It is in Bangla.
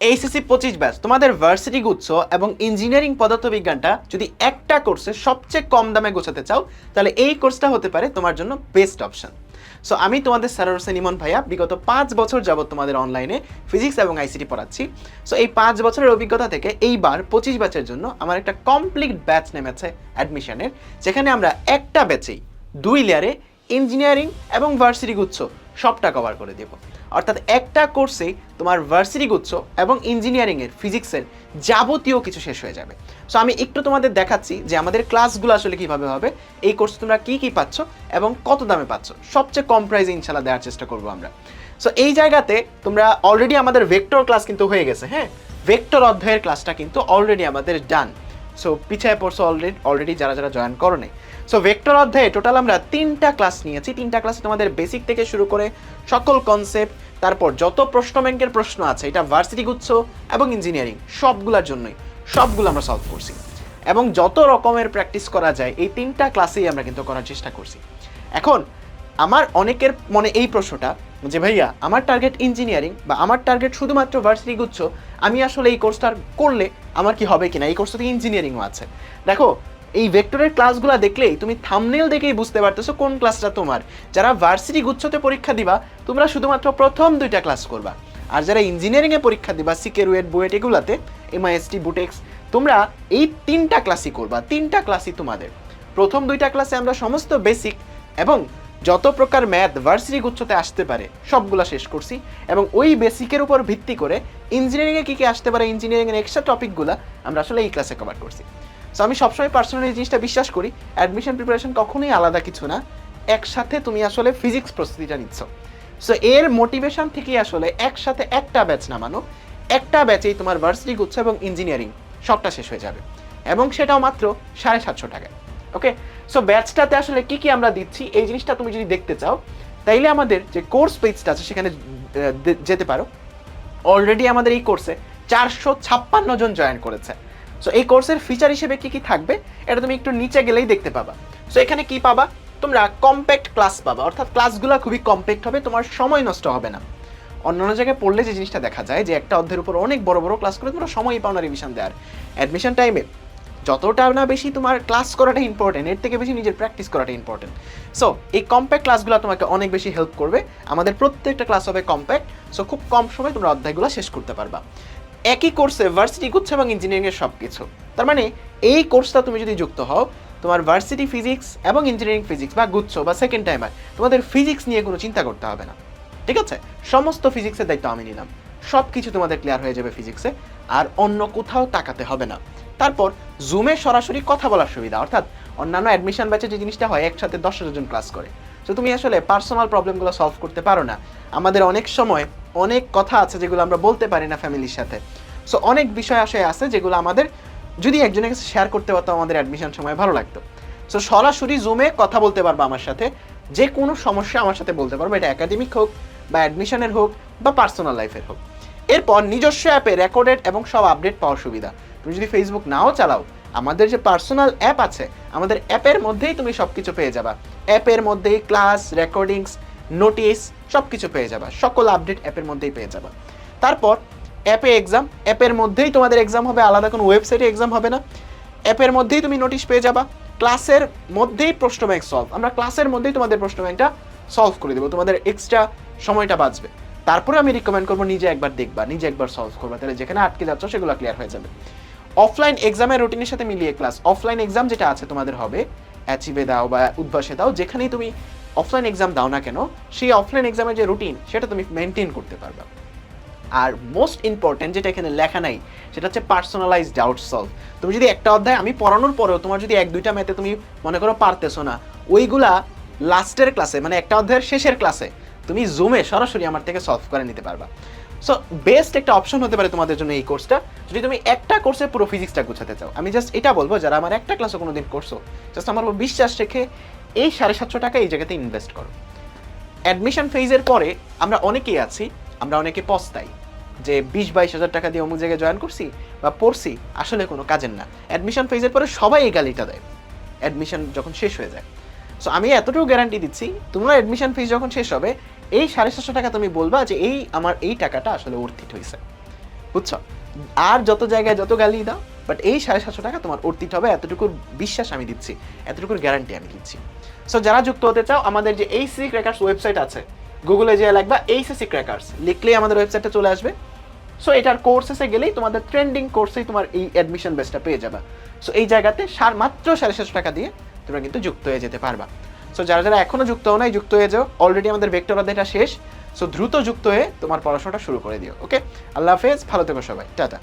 এইচএসসি পঁচিশ ব্যাচ, তোমাদের ভার্সিটি গুচ্ছ এবং ইঞ্জিনিয়ারিং পদার্থবিজ্ঞানটা যদি একটা কোর্সে সবচেয়ে কম দামে গোছাতে চাও, তাহলে এই কোর্সটা হতে পারে তোমার জন্য বেস্ট অপশন সো আমি তোমাদের স্যার হোসেন ইমন ভাইয়া। বিগত পাঁচ বছর যাবত তোমাদের অনলাইনে ফিজিক্স এবং আইসিটি পড়াচ্ছি। সো এই পাঁচ বছরের অভিজ্ঞতা থেকে এইবার পঁচিশ ব্যাচের জন্য আমার একটা কমপ্লিট ব্যাচ নেমেছে অ্যাডমিশনের যেখানে আমরা একটা ব্যাচেই দুই লেয়ারে ইঞ্জিনিয়ারিং এবং ভার্সিটি গুচ্ছ সবটা কভার করে দেব। অর্থাৎ একটা কোর্সে তোমার ভার্সিটি গুচ্ছ এবং ইঞ্জিনিয়ারিংয়ের, ফিজিক্সের যাবতীয় কিছু শেষ হয়ে যাবে। সো আমি একটু তোমাদের দেখাচ্ছি যে আমাদের ক্লাসগুলো আসলে কীভাবে হবে, এই কোর্সে তোমরা কী কী পাচ্ছ এবং কত দামে পাচ্ছ। সবচেয়ে কম প্রাইসে ইনশাল্লাহ দেওয়ার চেষ্টা করব আমরা। সো এই জায়গাতে তোমরা অলরেডি আমাদের ভেক্টর ক্লাস কিন্তু হয়ে গেছে হ্যাঁ? ভেক্টর অধ্যায়ের ক্লাসটা কিন্তু অলরেডি আমাদের ডান সো পিছিয়ে পড়ছো অলরেডি অলরেডি যারা যারা জয়েন করো নাই সো ভেক্টর অধ্যায়ে টোটাল আমরা তিনটা ক্লাস নিয়েছি। তিনটা ক্লাসে তোমাদের বেসিক থেকে শুরু করে সকল কনসেপ্ট তারপর যত প্রশ্ন ব্যাংকের প্রশ্ন আছে, এটা ভার্সিটি গুচ্ছ এবং ইঞ্জিনিয়ারিং সবগুলোর জন্যই, সবগুলো আমরা সলভ করছি। এবং যত রকমের প্র্যাকটিস করা যায়, এই তিনটা ক্লাসেই আমরা কিন্তু করার চেষ্টা করছি। এখন আমার অনেকের মনে এই প্রশ্নটা যে, ভাইয়া, আমার টার্গেট ইঞ্জিনিয়ারিং বা আমার টার্গেট শুধুমাত্র ভার্সিটি গুচ্ছ, আমি আসলে এই কোর্সটা করলে আমার কি হবে কিনা? এই কোর্সটাতে ইঞ্জিনিয়ারিংও আছে। দেখো, এই ভেক্টরের ক্লাসগুলো দেখলেই তুমি থামনেল দেখেই বুঝতে পারতেছো কোন ক্লাসটা তোমার। যারা ভার্সিটি গুচ্ছতে পরীক্ষা দিবা, তোমরা শুধুমাত্র প্রথম দুইটা ক্লাস করবা। আর যারা ইঞ্জিনিয়ারিংয়ে পরীক্ষা দিবা সিকের ওয়েট বুয়েট এগুলাতে এমআইএসটি বুটেক্স তোমরা এই তিনটা ক্লাসই করবা, তিনটা ক্লাসই তোমাদের। প্রথম দুইটা ক্লাসে আমরা সমস্ত বেসিক এবং যত প্রকার ম্যাথ ভার্সিটি গুচ্ছতে আসতে পারে, সবগুলা শেষ করছি এবং ওই বেসিকের উপর ভিত্তি করে ইঞ্জিনিয়ারিংয়ে কী কী আসতে পারে, ইঞ্জিনিয়ারিংয়ের এক্সট্রা টপিকগুলো আমরা আসলে এই ক্লাসে কভার করছি। সো আমি সবসময় পার্সোনালি জিনিসটা বিশ্বাস করি অ্যাডমিশন প্রিপারেশন কখনোই আলাদা কিছু না, একসাথে তুমি আসলে ফিজিক্স প্রস্তুতিটা নিচ্ছ। সো এর মোটিভেশন থেকেই আসলে একসাথে একটা ব্যাচ নামানো, একটা ব্যাচেই তোমার ভার্সিটি গুচ্ছ এবং ইঞ্জিনিয়ারিং সবটা শেষ হয়ে যাবে। এবং সেটাও মাত্র সাড়ে সাতশো টাকায়। ওকে সো ব্যাচটাতে আসলে কি কি আমরা দিচ্ছি? এই জিনিসটা তুমি যদি দেখতে চাও, তাইলে আমাদের যে কোর্স পেজটা আছে সেখানে যেতে পারো। অলরেডি আমাদের এই কোর্সে চারশো ছাপ্পান্ন জন জয়েন করেছে। সো এই কোর্সের ফিচার হিসেবে কি কি থাকবে? এটা তুমি একটু নিচে গেলেই দেখতে পাবা। সো এখানে কি পাবা? তোমরা কম্প্যাক্ট ক্লাস পাবা। অর্থাৎ ক্লাসগুলো খুবই কম্প্যাক্ট হবে, তোমার সময় নষ্ট হবে না। অন্যান্য জায়গায় পড়লে যে জিনিসটা দেখা যায় যে একটা অধ্যায়ের উপর অনেক বড় বড় ক্লাস করে তোমরা সময়ই পাও না রিভিশন দেওয়ার অ্যাডমিশন টাইমে যতটা না বেশি তোমার ক্লাস করাটা ইম্পর্টেন্ট এর থেকে বেশি নিজের প্র্যাকটিস করাটা ইম্পর্টেন্ট সো এই কম্প্যাক্ট ক্লাসগুলো তোমাকে অনেক বেশি হেল্প করবে। আমাদের প্রত্যেকটা ক্লাস হবে কম্প্যাক্ট সো খুব কম সময় তোমরা অধ্যায়গুলো শেষ করতে পারবা। একই কোর্সে ভার্সিটি গুচ্ছ এবং ইঞ্জিনিয়ারিংয়ের সব কিছু তার মানে এই কোর্সটা তুমি যদি যুক্ত হও, তোমার ভার্সিটি ফিজিক্স এবং ইঞ্জিনিয়ারিং ফিজিক্স বা গুচ্ছ বা সেকেন্ড টাইমার তোমাদের ফিজিক্স নিয়ে কোনো চিন্তা করতে হবে না। ঠিক আছে? সমস্ত ফিজিক্সের দায়িত্ব আমি নিলাম। সব কিছু তোমাদের ক্লিয়ার হয়ে যাবে ফিজিক্সে আর অন্য কোথাও তাকাতে হবে না। তারপর জুমে সরাসরি কথা বলার সুবিধা, অর্থাৎ অন্যান্য অ্যাডমিশন ব্যাচে যে জিনিসটা হয়, একসাথে দশ জন ক্লাস করে। তো তুমি আসলে পার্সোনাল প্রবলেমগুলো সলভ করতে পারো না। আমাদের অনেক সময় অনেক কথা আছে যেগুলো আমরা বলতে পারি না ফ্যামিলির সাথে। সো অনেক বিষয় আসে আছে যেগুলো আমাদের যদি একজনের কাছে শেয়ার করতে পারতাম, আমাদের অ্যাডমিশন সময় ভালো লাগতো। সো সরাসরি জুমে কথা বলতে পারব আমার সাথে। যে কোনো সমস্যা আমার সাথে বলতে পারব। এটা একাডেমিক হোক বা অ্যাডমিশনের হোক বা পার্সোনাল লাইফের হোক। এরপর নিজস্ব অ্যাপে রেকর্ডেড এবং সব আপডেট পাওয়ার সুবিধা। তুমি যদি ফেসবুক নাও চালাও, আমাদের যে পার্সোনাল অ্যাপ আছে, আমাদের অ্যাপের মধ্যেই তুমি সব কিছু পেয়ে যাবা। অ্যাপের মধ্যেই ক্লাস রেকর্ডিংস নোটিস সব কিছু পেয়ে যাবা। সকল আপডেট অ্যাপের মধ্যেই পেয়ে যাবা। তারপর অ্যাপে এক্সাম অ্যাপের মধ্যেই তোমাদের এক্সাম হবে, আলাদা কোনো ওয়েবসাইটে এক্সাম হবে না। অ্যাপের মধ্যেই তুমি নোটিশ পেয়ে যাবা। ক্লাসের মধ্যেই প্রশ্ন ব্যাংক সলভ আমরা ক্লাসের মধ্যেই তোমাদের প্রশ্ন ব্যাংকটা সলভ করে দেবো, তোমাদের এক্সট্রা সময়টা বাঁচবে। তারপরে আমি রিকমেন্ড করব, নিজে একবার দেখবা, নিজে একবার সলভ করবা। তাহলে যেখানে আটকে যাচ্ছ, সেগুলো ক্লিয়ার হয়ে যাবে। অফলাইন এক্সামের রুটিনের সাথে মিলিয়ে ক্লাস অফলাইন এক্সাম যেটা আছে তোমাদের হবে অ্যাচিভে দাও বা উদ্ভাসে দাও, যেখানেই তুমি অফলাইন এক্সাম দাও না কেন, সেই অফলাইন এক্সামের যে রুটিন সেটা তুমি মেনটেন করতে পারবা। আর মোস্ট ইম্পর্টেন্ট যেটা এখানে লেখা নাই, সেটা হচ্ছে পার্সোনালাইজ ডাউট সলভ তুমি যদি একটা অধ্যায় আমি পড়ানোর পরেও তোমার যদি এক, দুইটা ম্যাথে তুমি মনে করো পারতেছো না, ওইগুলা লাস্টের ক্লাসে মানে একটা অধ্যায়ের শেষের ক্লাসে তুমি জুমে সরাসরি আমার থেকে সলভ করে নিতে পারবা। সো বেস্ট একটা অপশন হতে পারে তোমাদের জন্য এই কোর্সটা যদি তুমি একটা কোর্সে পুরো ফিজিক্সটা গুছাতে চাও। আমি জাস্ট এটা বলব, যারা আমার একটা ক্লাসে কোনো দিন করছ জাস্ট আমার বিশ্বাস রেখে এই সাড়ে সাতশো টাকা এই জায়গাতে ইনভেস্ট করো। অ্যাডমিশন ফেজের পরে আমরা অনেকেই আছি, আমরা অনেকে পস্তাই, যে বিশ বাইশ হাজার টাকা দিয়ে অমুক জায়গায় জয়েন করছি বা পড়ছি, আসলে কোনো কাজের না। অ্যাডমিশন ফেজের পরে সবাই এই গালিটা দেয়। অ্যাডমিশন যখন শেষ হয়ে যায়। সো আমি এতটুকু গ্যারান্টি দিচ্ছি, তোমরা অ্যাডমিশন ফিস যখন শেষ হবে, এই সাড়ে সাতশো টাকা তুমি বলবা যে এই আমার এই টাকাটা আসলে অর্থিত হয়েছে। বুঝছ? আর যত জায়গায় যত গালি দাও বাট এই সাড়ে সাতশো টাকা তোমার অর্থিত হবে এতটুকুর বিশ্বাস আমি দিচ্ছি এতটুকুর গ্যারান্টি আমি দিচ্ছি। সো যারা যুক্ত হতে চাও, আমাদের যে এই সি ক্র্যাকার্স ওয়েবসাইট আছে গুগলে যে লাগবা এইসিসি ক্র্যাকার্স লিখলেই আমাদের ওয়েবসাইটে চলে আসবে। সো এটার কোর্সেসে গেলেই তোমাদের ট্রেন্ডিং কোর্সেই তোমার এই অ্যাডমিশন বেসটা পেয়ে যাবে। সো এই জায়গাতে সার মাত্র সাড়ে সাতশো টাকা দিয়ে তোমরা কিন্তু যুক্ত হয়ে যেতে পারবা। সো যারা যারা এখনও যুক্ত হও নাই, যুক্ত হয়ে যাও। অলরেডি আমাদের ভেক্টর অধ্যায়টা শেষ। সো দ্রুত যুক্ত হয়ে তোমার পড়াশোনাটা শুরু করে দিও ওকে আল্লাহ হাফেজ, ভালো থেকো সবাই। টাটা।